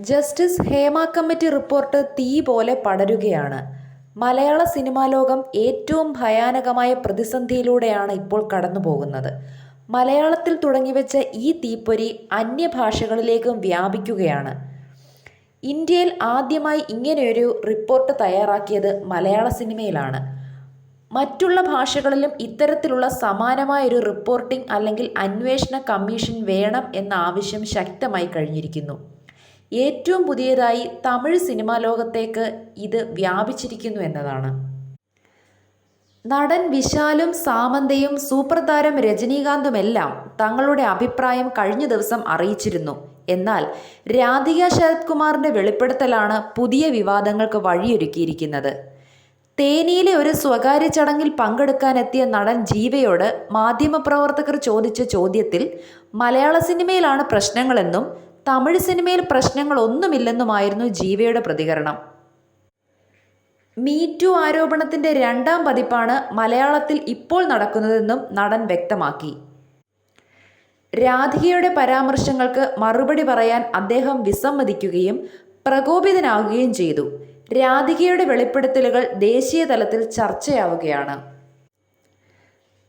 Justice Hema committee report തീ പോലെ പടരുകയാണ്. മലയാള cinema ലോകം ഏറ്റവും ഭയാനകമായ പ്രതിസന്ധിയിലൂടെയാണ് ഇപ്പോൾ കടന്നുപോകുന്നത്. മലയാളത്തിൽ തുടങ്ങിവെച്ച ഈ തീപ്പൊരി അന്യഭാഷകളിലേക്കും വ്യാപിക്കുകയാണ്. ഇന്ത്യയിൽ ആദ്യമായി ഇങ്ങനെയൊരു റിപ്പോർട്ട് തയ്യാറാക്കിയത് മലയാള സിനിമയിലാണ്. മറ്റുള്ള ഭാഷകളിലും ഇത്തരത്തിലുള്ള സമാനമായൊരു റിപ്പോർട്ടിംഗ് അല്ലെങ്കിൽ അന്വേഷണ കമ്മീഷൻ വേണം എന്ന ആവശ്യം ശക്തമായി കഴിഞ്ഞിരിക്കുന്നു. ഏറ്റവും പുതിയതായി തമിഴ് സിനിമാ ലോകത്തേക്ക് ഇത് വ്യാപിച്ചിരിക്കുന്നു എന്നതാണ്. നടൻ വിശാലും സാമന്തയും സൂപ്പർ താരം രജനീകാന്തുമെല്ലാം തങ്ങളുടെ അഭിപ്രായം കഴിഞ്ഞ ദിവസം അറിയിച്ചിരുന്നു. എന്നാൽ രാധിക ശരത് കുമാറിന്റെ വെളിപ്പെടുത്തലാണ് പുതിയ വിവാദങ്ങൾക്ക് വഴിയൊരുക്കിയിരിക്കുന്നത്. തേനിയിലെ ഒരു സ്വകാര്യ ചടങ്ങിൽ പങ്കെടുക്കാനെത്തിയ നടൻ ജീവയോട് മാധ്യമപ്രവർത്തകർ ചോദിച്ച ചോദ്യത്തിൽ മലയാള സിനിമയിലാണ് പ്രശ്നങ്ങളെന്നും തമിഴ് സിനിമയിൽ പ്രശ്നങ്ങളൊന്നുമില്ലെന്നുമായിരുന്നു ജീവയുടെ പ്രതികരണം. മീറ്റു ആരോപണത്തിന്റെ രണ്ടാം പതിപ്പാണ് മലയാളത്തിൽ ഇപ്പോൾ നടക്കുന്നതെന്നും നടൻ വ്യക്തമാക്കി. രാധികയുടെ പരാമർശങ്ങൾക്ക് മറുപടി പറയാൻ അദ്ദേഹം വിസമ്മതിക്കുകയും പ്രകോപിതനാവുകയും ചെയ്തു. രാധികയുടെ വെളിപ്പെടുത്തലുകൾ ദേശീയ തലത്തിൽ ചർച്ചയാവുകയാണ്.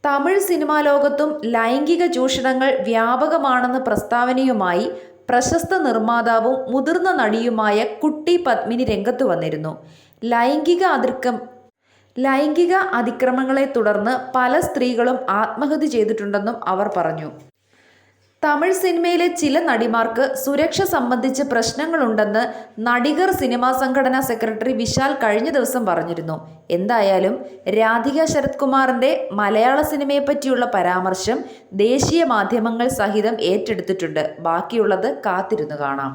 തമിഴ് സിനിമാ ലോകത്തും ലൈംഗിക ചൂഷണങ്ങൾ വ്യാപകമാണെന്ന് പ്രസ്താവനയുമായി പ്രശസ്ത നിർമ്മാതാവും മുതിർന്ന നടിയുമായ കുട്ടി പത്മിനി രംഗത്ത് വന്നിരുന്നു. ലൈംഗിക അതിർക്കം ലൈംഗിക അതിക്രമങ്ങളെ തുടർന്ന് പല സ്ത്രീകളും ആത്മഹത്യ ചെയ്തിട്ടുണ്ടെന്നും അവർ പറഞ്ഞു. തമിഴ് സിനിമയിലെ ചില നടിമാർക്ക് സുരക്ഷ സംബന്ധിച്ച് പ്രശ്നങ്ങളുണ്ടെന്ന് നടികർ സിനിമാ സംഘടനാ സെക്രട്ടറി വിശാൽ കഴിഞ്ഞ ദിവസം പറഞ്ഞിരുന്നു. എന്തായാലും രാധിക ശരത് കുമാറിന്റെ മലയാള സിനിമയെപ്പറ്റിയുള്ള പരാമർശം ദേശീയ മാധ്യമങ്ങൾ സഹിതം ഏറ്റെടുത്തിട്ടുണ്ട്. ബാക്കിയുള്ളത് കാത്തിരുന്നു കാണാം.